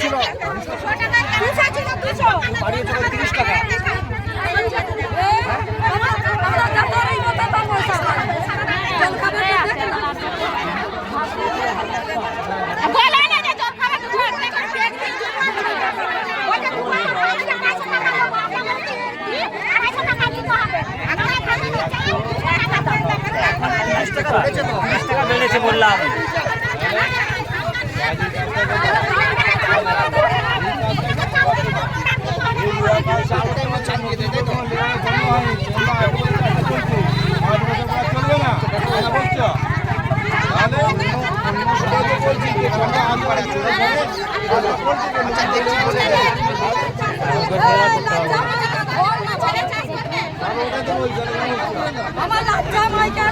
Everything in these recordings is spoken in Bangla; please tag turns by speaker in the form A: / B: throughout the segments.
A: ছিল। টাকা বেড়েছে
B: বললাম
A: চালটাই মনে চালিয়ে দেয় তাই তো আচ্ছা, দেখছি বলে দেয়।
C: আমার লাচ্চা মাইকা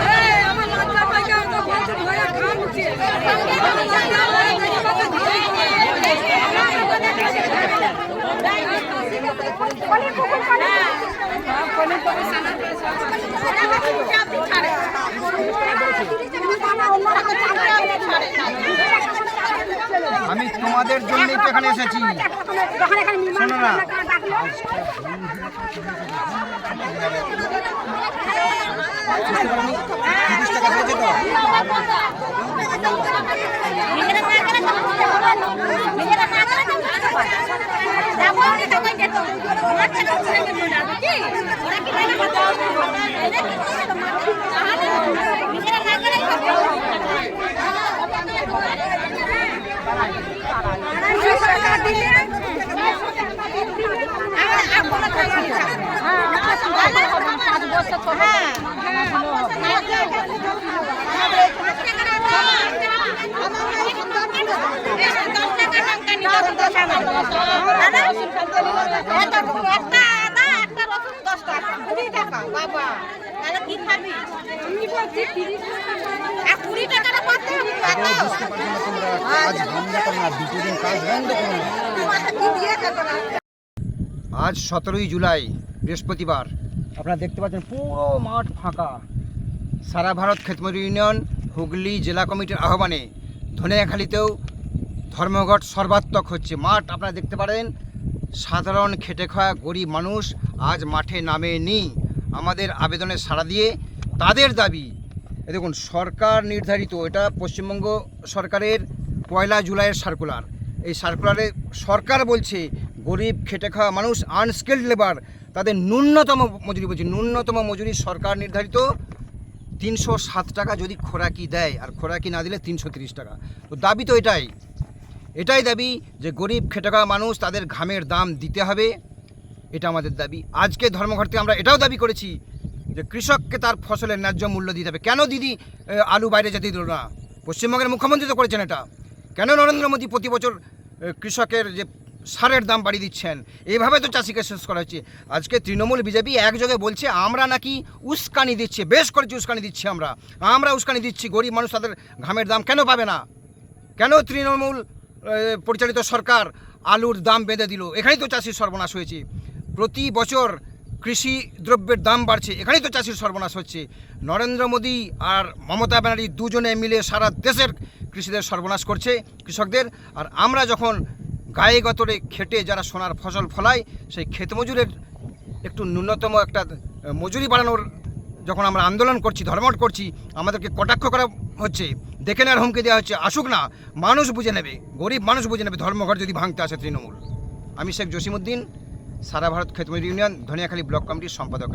C: হ্যাঁ আমার লাচ্চা মাইকা তো বলছে ভয়ে খান উঠছে আমার লাচ্চা মাইকা দেখে কথা
A: আমি তোমাদের জন্য এখানে এসেছি। শোনো না। টাকা বেড়েছে তো
D: বাবা তাহলে কি খাবি আর কুড়ি টাকাটা কত
A: এটাও বুঝতে পারছ না তোমরা বন্ধ করো না দুটো দিন কাজ বন্ধ করো না আজ সতেরোই জুলাই বৃহস্পতিবার আপনারা দেখতে পাচ্ছেন পুরো মাঠ ফাঁকা। সারা ভারত ক্ষেতমজুর ইউনিয়ন, হুগলি জেলা কমিটির আহ্বানে ধনিয়াখালীতেও ধর্মঘট সর্বাত্মক হচ্ছে। মাঠ আপনারা দেখতে পারেন, সাধারণ খেটে খাওয়া গরিব মানুষ আজ মাঠে নামেনি। আমাদের আবেদনে সাড়া দিয়ে তাদের দাবি, এ দেখুন, সরকার নির্ধারিত, এটা পশ্চিমবঙ্গ সরকারের পয়লা জুলাইয়ের সার্কুলার এই সার্কুলারে সরকার বলছে, গরিব খেটে খাওয়া মানুষ আনস্কিল্ড লেবার তাদের ন্যূনতম মজুরি বলছি, ন্যূনতম মজুরি সরকার নির্ধারিত তিনশো সাত টাকা যদি খোরাকি দেয়, আর খোরাকি না দিলে তিনশো তিরিশ টাকা। তো দাবি তো এটাই। এটাই দাবি যে গরিব খেটে খাওয়া মানুষ তাদের ঘামের দাম দিতে হবে, এটা আমাদের দাবি। আজকে ধর্মঘট থেকে আমরা এটাও দাবি করেছি যে কৃষককে তার ফসলের ন্যায্য মূল্য দিতে হবে। কেন দিদি আলু বাইরে যেতে দিল না? পশ্চিমবঙ্গের মুখ্যমন্ত্রী তো করেছেন এটা। কেন নরেন্দ্র মোদী প্রতি বছর কৃষকের যে সারের দাম বাড়িয়ে দিচ্ছেন। এইভাবে তো চাষিকে শেষ করা হচ্ছে। আজকে তৃণমূল বিজেপি একযোগে বলছে, আমরা নাকি উস্কানি দিচ্ছি, বেশ করেছি উস্কানি দিচ্ছি আমরা। আমরা উস্কানি দিচ্ছি, গরিব মানুষ তাদের ঘামের দাম কেন পাবে না? কেন তৃণমূল পরিচালিত সরকার আলুর দাম বেঁধে দিল? এখানেই তো চাষির সর্বনাশ হয়েছে। প্রতি বছর কৃষি দ্রব্যের দাম বাড়ছে, এখানেই তো চাষির সর্বনাশ হচ্ছে। নরেন্দ্র মোদী আর মমতা ব্যানার্জি দুজনে মিলে সারা দেশের কৃষিদের সর্বনাশ করছে কৃষকদের। আর আমরা যখন গায়ে গতরে খেটে যারা সোনার ফসল ফলায়, সেই ক্ষেত মজুরের একটু ন্যূনতম একটা মজুরি বাড়ানোর যখন আমরা আন্দোলন করছি, ধর্মঘট করছি, আমাদেরকে কটাক্ষ করা হচ্ছে। দেখে নেওয়ার হুমকি দেওয়া হচ্ছে, আসুক না, মানুষ বুঝে নেবে, গরিব মানুষ বুঝে নেবে ধর্মঘট যদি ভাঙতে আসে তৃণমূল। আমি শেখ জসিমুদ্দিন সারা ভারত ক্ষেতমজুর ইউনিয়ন, ধনিয়াখালী ব্লক কমিটির সম্পাদক।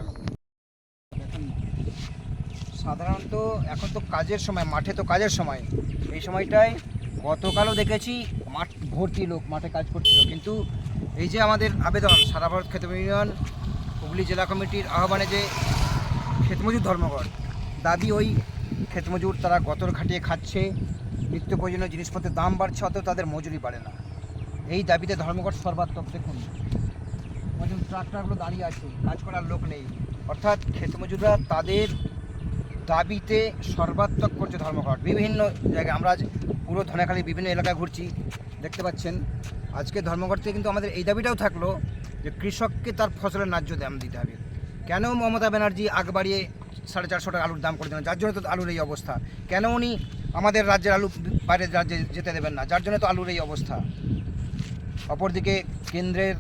A: সাধারণত এখন তো কাজের সময়, মাঠে তো কাজের সময়। এই সময়টায় গতকালও দেখেছি মাঠ ভর্তি লোক, মাঠে কাজ করছিল কিন্তু এই যে আমাদের আবেদন, সারা ভারত ক্ষেতমজুর ইউনিয়ন, হুগলি জেলা কমিটির আহ্বানে যে ক্ষেতমজুর ধর্মঘট, দাবি ওই ক্ষেতমজুর তারা গতর খাটিয়ে খাচ্ছে, নিত্য প্রয়োজনীয় জিনিসপত্রের দাম বাড়ছে অত তাদের মজুরি বাড়ে না। এই দাবিতে ধর্মঘট সর্বাত্মক, দেখুন। ট্রাক্টরগুলো দাঁড়িয়ে আছে, কাজ করার লোক নেই। অর্থাৎ ক্ষেতমজুররা তাদের দাবিতে সর্বাত্মক করছে ধর্মঘট। বিভিন্ন জায়গায় আমরা আজ পুরো ধনেখালি বিভিন্ন এলাকায় ঘুরছি, দেখতে পাচ্ছেন। আজকে ধর্মঘট থেকে কিন্তু আমাদের এই দাবিটাও থাকল যে কৃষককে তার ফসলের ন্যায্য দাম দিতে হবে। কেন মমতা ব্যানার্জি আগ বাড়িয়ে সাড়ে চারশো টাকা আলুর দাম করে দিলেন? যার জন্য তো আলুর এই অবস্থা। কেন উনি আমাদের রাজ্যের আলু বাইরের রাজ্যে যেতে দেবেন না? যার জন্য তো আলুর এই অবস্থা। অপরদিকে কেন্দ্রের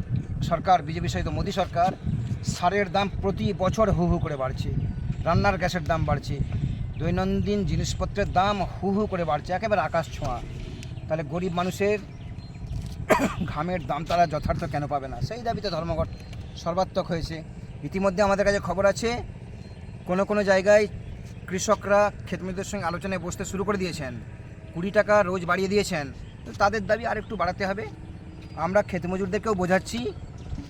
A: সরকার বিজেপি সহিত মোদী সরকার, সারের দাম প্রতি বছর হু হু করে বাড়ছে। রান্নার গ্যাসের দাম বাড়ছে। দৈনন্দিন জিনিসপত্রের দাম হু হু করে বাড়ছে, একেবারে আকাশ ছোঁয়া। তাহলে গরিব মানুষের ঘামের দাম তারা যথার্থ কেন পাবে না? সেই দাবিতে ধর্মঘট সর্বাত্মক হয়েছে। ইতিমধ্যে আমাদের কাছে খবর আছে, কোনো কোনো জায়গায় কৃষকরা ক্ষেতমজুরদের সঙ্গে আলোচনায় বসতে শুরু করে দিয়েছেন। কুড়ি টাকা রোজ বাড়িয়ে দিয়েছেন। তো তাদের দাবি আরেকটু বাড়াতে হবে। আমরা ক্ষেতমজুরদেরকেও বোঝাচ্ছি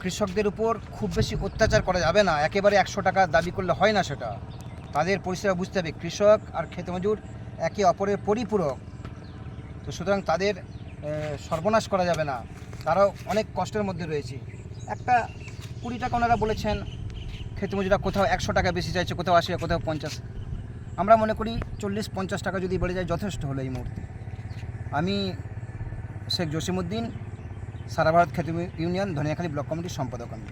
A: কৃষকদের উপর খুব বেশি অত্যাচার করা যাবে না। একেবারে একশো টাকা দাবি করলে হয় না সেটা। তাদের পরিষেবা বুঝতে হবে। কৃষক আর ক্ষেতমজুর একে অপরের পরিপূরক। তো সুতরাং তাদের সর্বনাশ করা যাবে না। তারাও অনেক কষ্টের মধ্যে রয়েছে। একটা কুড়ি টাকা ওনারা বলেছেন ক্ষেতমজুরা কোথাও একশো টাকা বেশি চাইছে, কোথাও আশি, কোথাও পঞ্চাশ। আমরা মনে করি চল্লিশ, পঞ্চাশ টাকা যদি বেড়ে যায়, যথেষ্ট হলো এই মুহূর্তে। আমি শেখ জসিমুদ্দিন সারা ভারত খেতে ইউনিয়ন ধনিয়াখালী ব্লক কমিটির সম্পাদক আমি।